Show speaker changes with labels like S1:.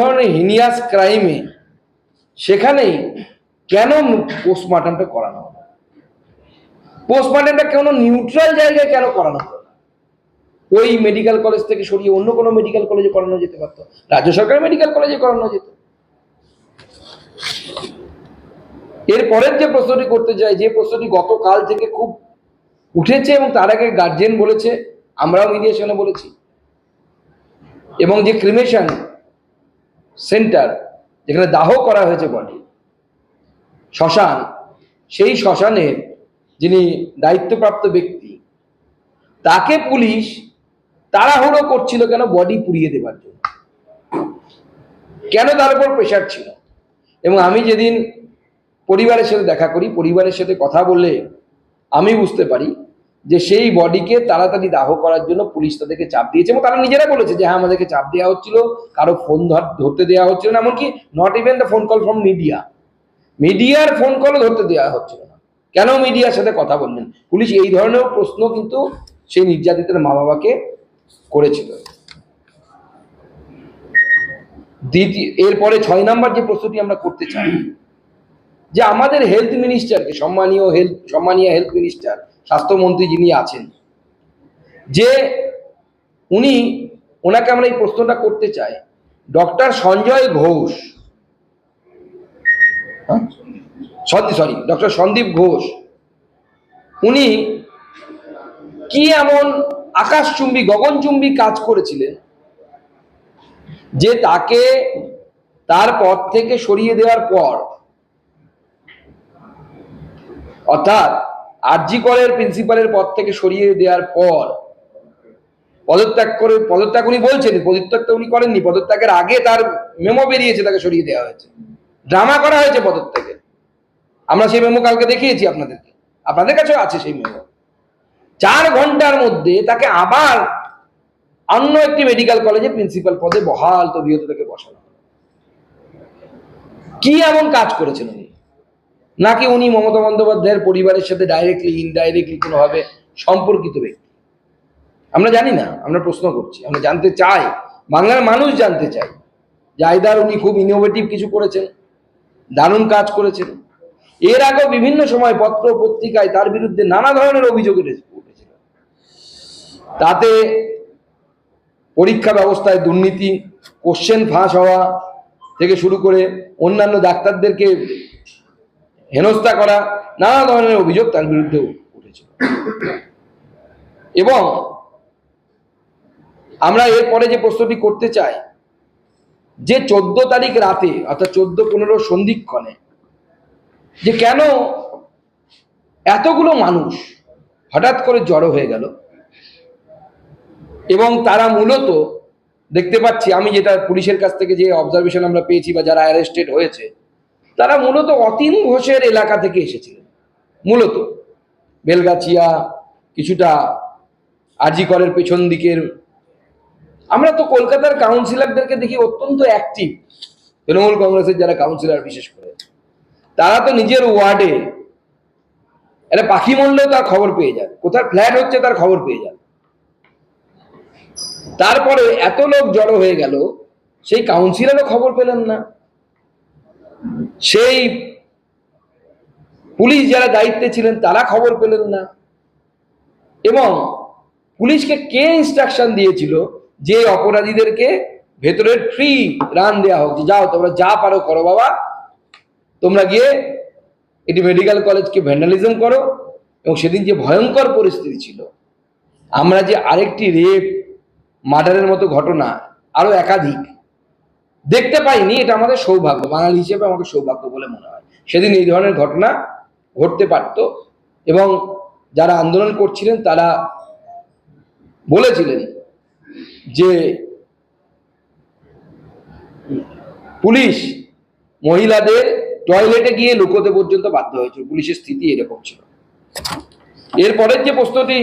S1: ধরনের হিনিয়াস ক্রাইমে সেখানেই কেন পোস্টমর্টমটা করানো হলো? পোস্টমর্টমটা কেন নিউট্রাল জায়গায় কেন করানো না? ওই মেডিকেল কলেজ থেকে সরিয়ে অন্য কোনো মেডিকেল কলেজে করানো যেতে পারতো? রাজ্য সরকার মেডিকেল কলেজে করানো যেত। এর পরের যে প্রশ্নটি করতে চাই, যে প্রশ্নটি গতকাল থেকে খুব উঠেছে এবং তার আগে গার্জেন বলেছে, আমরাও মিডিয়েশনে বলেছি, এবং যে ক্রিমেশন সেন্টার, যেখানে দাহ করা হয়েছে বডি শ্মশান, সেই শ্মশানের যিনি দায়িত্বপ্রাপ্ত ব্যক্তি, তাকে পুলিশ তাড়াহুড়ো করছিল কেন বডি পুড়িয়ে দেবার জন্য। কেন তার উপর প্রেশার ছিল? এবং আমি যেদিন পরিবারের সাথে দেখা করি, পরিবারের সাথে কথা বললে আমি বুঝতে পারি যে সেই বডিকে তাড়াতাড়ি দাহ করার জন্য পুলিশ তাদেরকে চাপ দিয়েছে এবং তারা নিজেরা বলেছে যে হ্যাঁ আমাদেরকে চাপ দেওয়া হচ্ছিল, কারও ফোন ধরতে দেওয়া হচ্ছিল না, এমনকি not even the phone call from media মিডিয়ার ফোন কলও ধরতে দেওয়া হচ্ছিল না। কেন মিডিয়ার সাথে কথা বললেন? পুলিশ এই ধরনের প্রশ্ন কিন্তু সেই নির্যাতিতের মা বাবাকে করেছিল। দ্বিতীয়, এরপরে ছয় নাম্বার যে প্রশ্নটি আমরা করতে চাই, যে আমাদের হেলথ মিনিস্টারকে সম্মানীয় হেলথ সম্মানীয় হেলথ মিনিস্টার স্বাস্থ্যমন্ত্রী যিনি আছেন, যে উনি, ওনাকে আমরা এই প্রশ্নটা করতে চাই। Doctor Sanjay Ghosh sorry doctor Sandip Ghosh, উনি কি এমন আকাশচুম্বী, গগনচুম্বী কাজ করেছিলেন, যে তাকে তার পদ থেকে সরিয়ে দেওয়ার পর, অর্থাৎ আরজি কলের প্রিন্সিপালের পদ থেকে সরিয়ে দেওয়ার পর পদত্যাগ করে, পদত্যাগ উনি বলছেন পদত্যাগটা উনি করেননি, পদত্যাগের আগে তার মেমো বেরিয়েছে, তাকে সরিয়ে দেওয়া হয়েছে। ড্রামা করা হয়েছে পদত্যাগে আমরা সেই মেমো কালকে দেখিয়েছি আপনাদেরকে। আপনাদের কাছেও আছে সেই মেমো চার ঘণ্টার মধ্যে তাকে আবার অন্য একটি মেডিকেল কলেজে প্রিন্সিপাল পদে বহাল, তবিয়ত তাকে বসানো। কি এমন কাজ করেছেন উনি? নাকি উনি মমতা বন্দ্যোপাধ্যায়ের পরিবারের সাথে ডাইরেক্টলি ইনডাইরেক্টলি কোনোভাবে সম্পর্কিত ব্যক্তি? আমরা জানি না, আমরা প্রশ্ন করছি। আমরা জানতে চাই, বাংলার মানুষ জানতে চাই আইদার উনি খুব ইনোভেটিভ কিছু করেছেন, দারুণ কাজ করেছেন। এর আগেও বিভিন্ন সময় পত্র পত্রিকায় তার বিরুদ্ধে নানা ধরনের অভিযোগ উঠে- উঠেছিল তাতে পরীক্ষা ব্যবস্থায় দুর্নীতি কোশ্চেন ফাঁস হওয়া থেকে শুরু করে অন্যান্য ডাক্তারদেরকে হেনস্থা করা, নানা ধরনের অভিযোগ তার বিরুদ্ধে উঠেছিল। এবং আমরা এরপরে যে প্রশ্নটি করতে চাই, যে চোদ্দ তারিখ রাতে, অর্থাৎ চোদ্দ পনেরো সন্ধিক্ষণে, যে কেন এতগুলো মানুষ হঠাৎ করে জড়ো হয়ে গেল? এবং তারা মূলত দেখতে পাচ্ছি, আমি যেটা পুলিশের কাছ থেকে যে অবজারভেশন আমরা পেয়েছি বা যারা অ্যারেস্টেড হয়েছে তারা মূলত অতীন ঘোষের এলাকা থেকে এসেছিলেন। মূলত বেলগাছিয়া, কিছুটা আজিকরের পেছন দিকের। আমরা তো কলকাতার কাউন্সিলরদেরকে দেখি অত্যন্ত অ্যাক্টিভ তৃণমূল কংগ্রেসের যারা কাউন্সিলর বিশেষ করে। তারা তো নিজের ওয়ার্ডে একটা পাখি মরলেও তার খবর পেয়ে যান কোথায় ফ্ল্যাট হচ্ছে তার খবর পেয়ে যান। তারপরে এত লোক জড়ো হয়ে গেল, সেই কাউন্সিলরও খবর পেলেন না। সেই পুলিশ যারা দায়িত্বে ছিলেন, তারা খবর পেলেন না। এবং পুলিশকে কে ইনস্ট্রাকশন দিয়েছিল? যে অপরাধীদেরকে ভেতরের ফ্রি রান দেওয়া হোক যাও, তোমরা যা পারো করো বাবা। তোমরা গিয়ে এটি মেডিকেল কলেজকে ভ্যান্ডালিজম করো। এবং সেদিন যে ভয়ঙ্কর পরিস্থিতি ছিল, আমরা যে আরেকটি রেপ মার্ডারের মতো ঘটনা, আরও একাধিক দেখতে পাইনি, এটা আমাদের সৌভাগ্য। বাঙালি হিসেবে আমাকে সৌভাগ্য বলে মনে হয়। সেদিন এই ধরনের ঘটনা ঘটতে পারত এবং যারা আন্দোলন করছিলেন, তারা বলেছিলেন যে পুলিশ মহিলাদের টয়লেটে গিয়ে লুকোতে পর্যন্ত বাধ্য হয়েছিল। পুলিশের স্থিতি এরকম ছিল। এরপরের যে প্রশ্নটি